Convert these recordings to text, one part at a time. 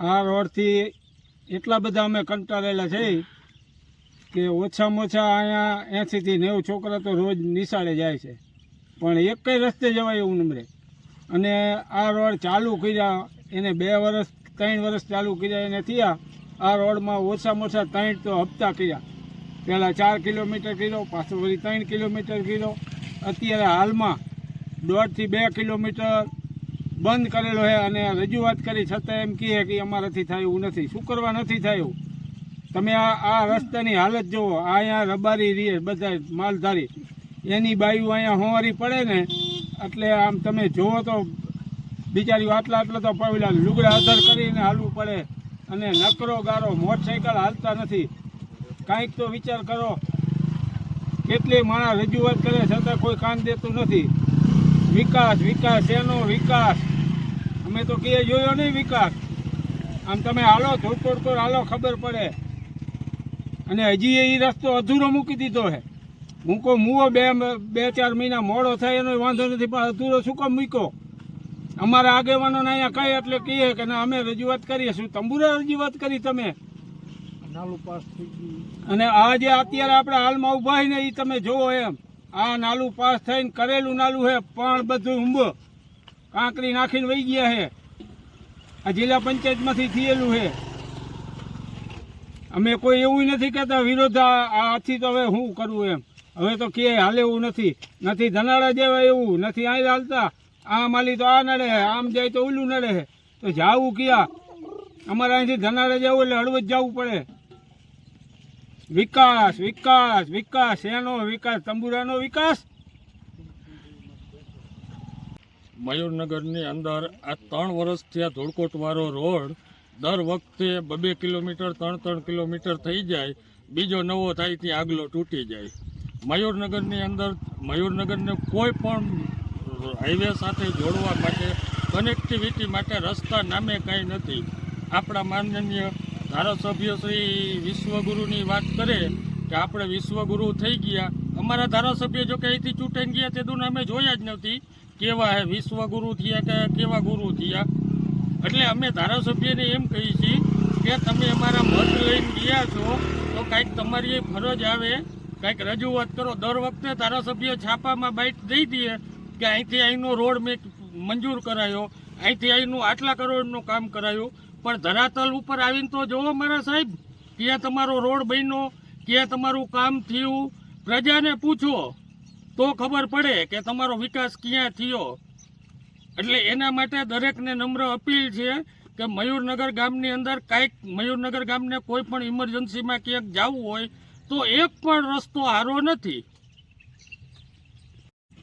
આ રોડથી એટલા બધા અમે કંટાળેલા છે કે ઓછામાં ઓછા અહીંયા એંસીથી નેવું છોકરા તો રોજ નિશાળે જાય છે. પણ એકય રસ્તે જવાય એવું નમરે અને આ રોડ ચાલુ કર્યા, એને બે વર્ષ ત્રણ વર્ષ ચાલુ કર્યા એને થયા, આ રોડમાં ઓછામાં ઓછા ત્રણ તો હપ્તા કર્યા. પહેલાં ચાર કિલોમીટર કર્યો, પાછો વળી ત્રણ કિલોમીટર કર્યો. અત્યારે હાલમાં દોઢથી બે કિલોમીટર બંધ કરેલો છે અને રજૂઆત કરી છતાં એમ કહે કે અમારાથી થાય એવું નથી. શું કરવા નથી થયું? તમે આ આ રસ્તાની હાલત જુઓ. આ અહીંયા રબારી રીએ બધા માલધારી. એની બાયુ અહીંયા હોવારી પડે ને, એટલે આમ તમે જુઓ તો બિચારી આટલા આટલા તો પાવેલા લુગડા અધર કરીને હાલવું પડે અને નકરો ગારો મોટરસાઇકલ હાલતા નથી. કાંઈક તો વિચાર કરો. કેટલી માણસ રજૂઆત કરે છતાં કોઈ કાન દેતું નથી. વિકાસ વિકાસ એનો વિકાસ. અમે તો કહીએ જોયો નહીં વિકાસ. આમ તમે હાલો થોડ થોડ થોડ હાલો ખબર પડે. અને હજી એ રસ્તો અધૂરો મૂકી દીધો છે. મૂકો મૂવો બે બે ચાર મહિના મોડો થાય એનો વાંધો નથી પણ અધૂરો શું કામ મૂક્યો? અમારા આગેવાનોને અહીંયા કહે એટલે કહીએ કે ના અમે રજૂઆત કરીએ. શું તંબુરે રજૂઆત કરી તમે? અને આ જે અત્યારે આપણે હાલમાં ઊભા ને એ તમે જોવો એમ. આ નાલું પાસ થઈને કરેલું નાલું છે પણ બધું ઊંબો. કાંકરી નાખીને વહી ગયા છે આ જિલ્લા પંચાયતમાંથી થયેલું છે અમે કોઈ એવું નથી કહેતા, વિરોધ આ- આથી તો હવે શું કરવું એમ. હવે તો કે હાલે એવું નથી. નથી ધનાળા જેવા એવું, નથી અહીં હાલતા. આમ હાલી તો આ નડે આમ જાય તો ઓલું નડે તો જાવું ક્યાં? અમારે અહીંથી ધનાળા જવું એટલે હળવદ જવું પડે. વિકાસ વિકાસ વિકાસ, એનો વિકાસ, તંબુરાનો વિકાસ. મયુરનગરની અંદર આ ત્રણ વર્ષથી આ ધોળકોટવાળો રોડ દર વખતે બબે કિલોમીટર, ત્રણ ત્રણ કિલોમીટર થઈ જાય, બીજો નવો થાય ત્યાં આગલો તૂટી જાય. મયુરનગરની અંદર, મયુરનગરને કોઈ પણ હાઈવે સાથે જોડવા માટે કનેક્ટિવિટી માટે રસ્તા નામે કાંઈ નથી. આપણા માનનીય ધારાસભ્ય શ્રી વિશ્વગુરુની વાત કરે કે આપણે વિશ્વગુરુ થઈ ગયા. અમારા ધારાસભ્ય જો કે અહીંથી ચૂંટાઈને ગયા તે દુને અમે જોયા જ નથી. કેવા હે વિશ્વગુરુ થયા કે કેવા ગુરુ થયા? એટલે અમે ધારાસભ્યને એમ કહીએ છીએ કે તમે અમારા મત લઈને ગયા છો, તો કાંઈક તમારી ફરજ આવે. કાંઈક રજૂઆત કરો. દર વખતે ધારાસભ્ય છાપામાં બાઇટ દઈ દઈએ કે અહીંથી અહીંનો રોડ મેં મંજૂર કરાયો, અહીંથી અહીંનું આટલા કરોડનું કામ કરાયું. પણ ધરાતલ ઉપર આવીને તો જોવો મારા સાહેબ, ક્યાં તમારો રોડ બન્યો, ક્યાં તમારું કામ થયું? પ્રજાને પૂછો, તો ખબર પડે કે તમારો વિકાસ ક્યાં થયો. એટલે એના માટે દરેકને નમ્ર અપીલ છે કે મયુરનગર ગામની અંદર કાંઈક, મયુરનગર ગામને કોઈ પણ ઇમરજન્સીમાં ક્યાંક જવું હોય, તો એક પણ રસ્તો હારો નથી.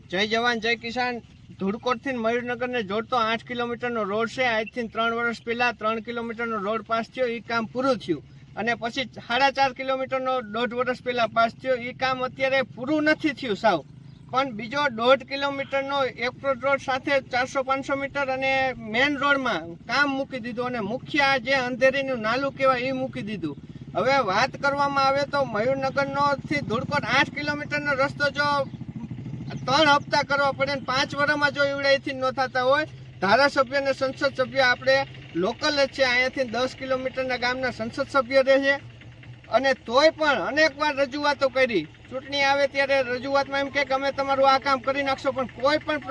જય જવાન, જય કિસાન. ધુડકોટથી મયુરનગરને જોડતો આઠ કિલોમીટરનો રોડ છે. આજથી ત્રણ વર્ષ પહેલાં ત્રણ કિલોમીટરનો રોડ પાસ થયો. એ કામ પૂરું થયું. અને પછી સાડા ચાર કિલોમીટરનો દોઢ વર્ષ પહેલાં પાસ થયો. એ કામ અત્યારે પૂરું નથી થયું સાવ. પણ બીજો દોઢ કિલોમીટરનો એપ્રોચ રોડ સાથે ચારસો પાંચસો મીટર અને મેઇન રોડમાં કામ મૂકી દીધું અને મુખ્ય જે અંધેરીનું નાલું કહેવાય એ મૂકી દીધું. હવે વાત કરવામાં આવે તો મયુરનગરનો થી ધુડકોટ આઠ કિલોમીટરનો રસ્તો જો ત્રણ હપ્તા કરવા પડે ને પાંચ વર્ષમાં જો ઈવડાઈથી ન થતા હોય, ધારાસભ્ય અને સંસદ સભ્ય આપણે લોકલ જ છે, અહીંયાથી દસ કિલોમીટરના ગામના સંસદ સભ્ય રહે છે. અને તોય પણ અનેક વાર રજૂઆતો કરી. ચૂંટણી આવે ત્યારે રજૂઆતમાં એમ કે અમે તમારું આ કામ કરી નાખશો, પણ કોઈ પણ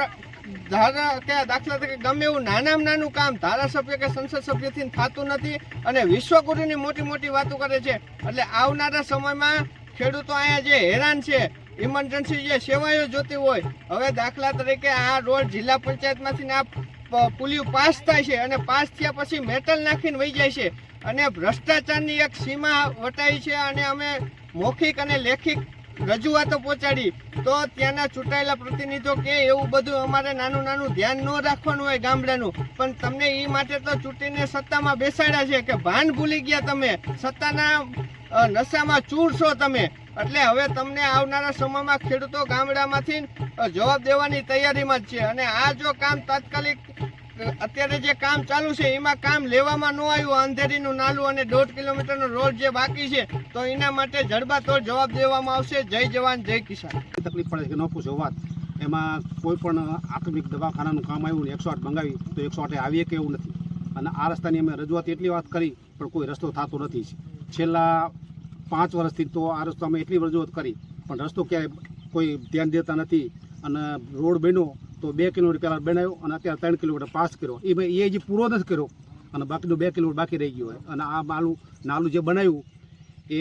ધારા કે દાખલા તરીકે ગમે એવું નાનામાં નાનું કામ ધારાસભ્ય કે સંસદ સભ્યથી થતું નથી અને વિશ્વગુરુની મોટી મોટી વાતો કરે છે. એટલે આવનારા સમયમાં ખેડૂતો અહીંયા જે હેરાન છે ઇમરજન્સી જે સેવાઓ જોતી હોય, હવે દાખલા તરીકે આ રોડ જિલ્લા પંચાયતમાંથી આ પુલિયું પાસ થાય છે અને પાસ થયા પછી મેટલ નાખીને વહી જાય છે. અને ભ્રષ્ટાચારની એક સીમા વટાઈ છે અને અમે મૌખિક અને લેખિત રજૂઆતો પહોંચાડી. તો ત્યાંના ચૂંટાયેલા પ્રતિનિધિઓ કે એવું બધું અમારે નાનું નાનું ધ્યાન ન રાખવાનું હોય ગામડાનું. પણ તમને એ માટે તો ચૂંટીને સત્તામાં બેસાડ્યા છે કે ભાન ભૂલી ગયા તમે. સત્તાના નશામાં ચૂર છો તમે. એટલે હવે તમને આવનારા સમયમાં ખેડૂતો ગામડામાંથી જવાબ દેવાની તૈયારીમાં જ છે. અને આ જો કામ તાત્કાલિક અત્યારે જે કામ ચાલુ છે, એમાં કામ લેવામાં ન આવ્યું અંધેરીનું નાલું અને દોઢ કિલોમીટરનો રોડ જે બાકી છે, તો એના માટે જડબાતોડ જવાબ દેવામાં આવશે. જય જવાન, જય કિસાન. તકલીફ પડે કે ન પૂછો વાત. એમાં કોઈ પણ આકસ્મિક દવાખાનાનું કામ આવ્યું ને એકસો આઠ મંગાવી તો એકસો આઠે આવીએ કે એવું નથી. અને આ રસ્તાની અમે રજૂઆત એટલી વાત કરી, પણ કોઈ રસ્તો થતો નથી. છેલ્લા પાંચ વર્ષથી તો આ રસ્તો અમે એટલી રજૂઆત કરી. પણ રસ્તો ક્યાંય કોઈ ધ્યાન દેતા નથી. અને રોડ બન્યો તો બે કિલોમીટર પહેલાં બનાવ્યો અને અત્યારે ત્રણ કિલોમીટર પાસ કર્યો. એ ભાઈ એ જે પૂરો નથી કર્યો. અને બાકીનું બે કિલોમીટર બાકી રહી ગયો હોય. અને આ માલું, નાલું જે બનાવ્યું, એ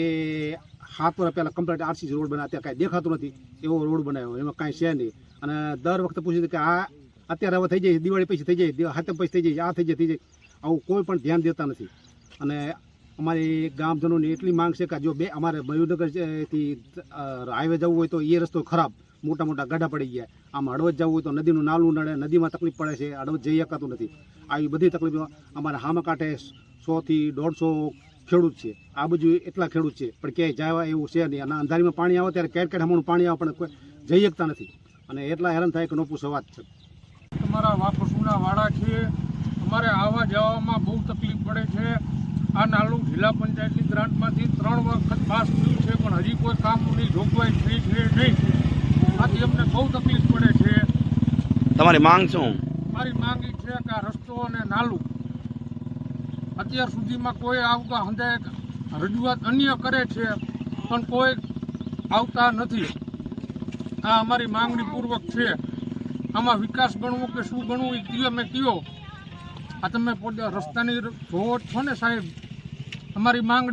સાત વર્ષ પહેલાં કમ્પ્લીટ આરસીસી રોડ બનાવ્યા. અત્યારે કાંઈ દેખાતું નથી એવો રોડ બનાવ્યો. એમાં કાંઈ છે નહીં. અને દર વખતે પૂછ્યું કે આ અત્યારે હવે થઈ જાય દિવાળી પછી થઈ જાય હાથમ પછી થઈ જાય આ થઈ જાય થઈ જાય આવું કોઈ પણ ધ્યાન દેતા નથી. અને અમારી ગામજનોની એટલી માંગ છે કે જો બે અમારે મયુરનગરથી હાઈવે જવું હોય તો એ રસ્તો ખરાબ. મોટા મોટા ગાડા પડી ગયા. આમ હળવદ જવું હોય તો નદીનું નાલું નડે, નદીમાં તકલીફ પડે છે, હળવદ જઈ શકાતું નથી. આવી બધી તકલીફો અમારા હામા કાંઠે સોથી દોઢસો ખેડૂત છે. આ બાજુ એટલા ખેડૂત છે. પણ ક્યાંય જવા એવું છે નહીં. અને અંધારીમાં પાણી આવે ત્યારે કેટ કેટ હમણાં પાણી આવે, પણ કોઈ જઈ શકતા નથી. અને એટલા હેરાન થાય કે નો પૂછો વાત છે. અમારા વાપસુના વાડા છે. અમારે આવવા જવામાં બહુ તકલીફ પડે છે. આ નાલું જિલ્લા પંચાયતની ગ્રાન્ટમાંથી ત્રણ વખત પાસ થયું છે પણ હજી કોઈ કામની જોગવાઈ થઈ છે નહીં. આથી અમને બહુ તકલીફ પડે છે. તમારી માંગ શું? મારી માંગ એ છે કે આ રસ્તો અને નાલું અત્યાર સુધીમાં કોઈ આવતા હંદાયક રજૂઆત અન્ય કરે છે પણ કોઈ આવતા નથી. આ અમારી માંગણી પૂર્વક છે. આમાં વિકાસ ગણવો કે શું ગણવું એ કયો મેં કયો? આ તમે પોતે રસ્તાની જોવો છો ને સાહેબ? અમારી માંગણી